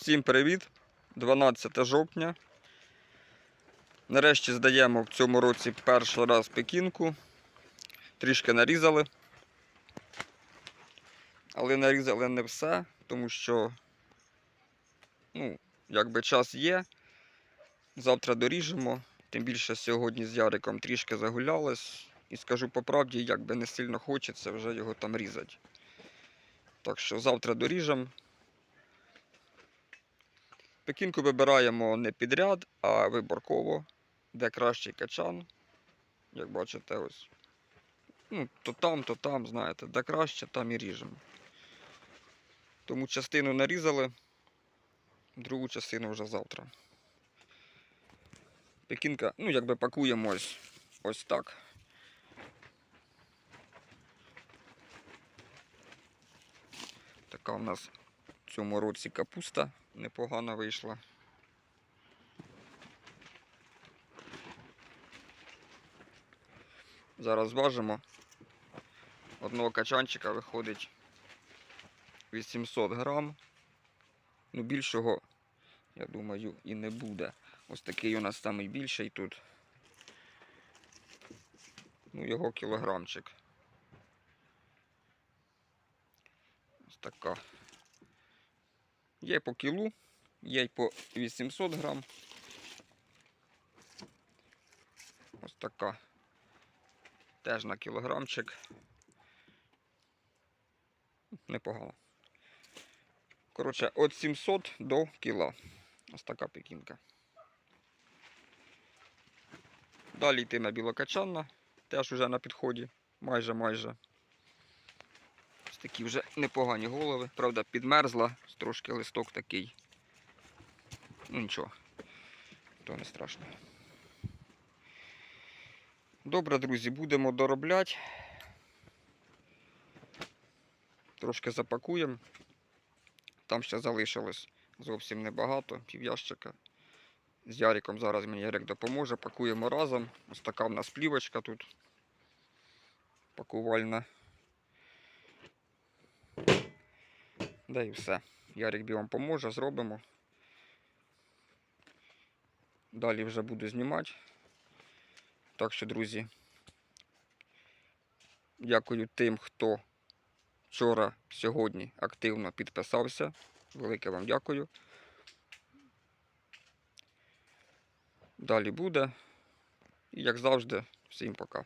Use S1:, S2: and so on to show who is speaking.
S1: Всім привіт! 12 жовтня. Нарешті здаємо в цьому році перший раз пекінку. Трішки нарізали. Але нарізали не все, тому що, ну, якби час є. Завтра доріжемо. Тим більше сьогодні з Яриком трішки загулялись. І скажу по правді, якби не сильно хочеться вже його там різати. Так що завтра доріжемо. Пекінку вибираємо не підряд, а виборково, де кращий качан. Як бачите, ось. Ну, то там, то там, знаєте, де краще, там і ріжемо. Тому частину нарізали, другу частину вже завтра. Пекінка, ну, якби пакуємо ось, ось так. Така в нас цьому році капуста непогано вийшла. Зараз зважимо. Одного качанчика виходить 800 грам. Ну, більшого, я думаю, і не буде. Ось такий у нас найбільший тут. Ну, його кілограмчик. Ось така. Є по кілу, є й по 800 грам. Ось така. Теж на кілограмчик. Непогано. Коротше, від 700 до кіла. Ось така пекінка. Далі йтиме білокачанна, теж вже на підході. Майже майже. Такі вже непогані голови. Правда, підмерзла, трошки листок такий. Ну нічого, то не страшно. Добре, друзі, будемо доробляти. Трошки запакуємо. Там ще залишилось зовсім небагато, пів'ящика. З Яриком зараз мені Ярик допоможе. Пакуємо разом. Ось така в нас плівочка тут. Пакувальна. Да і все. Ярик бі вам поможе, зробимо. Далі вже буду знімати. Так що, друзі, дякую тим, хто вчора, сьогодні активно підписався. Велике вам дякую. Далі буде. І як завжди, всім пока.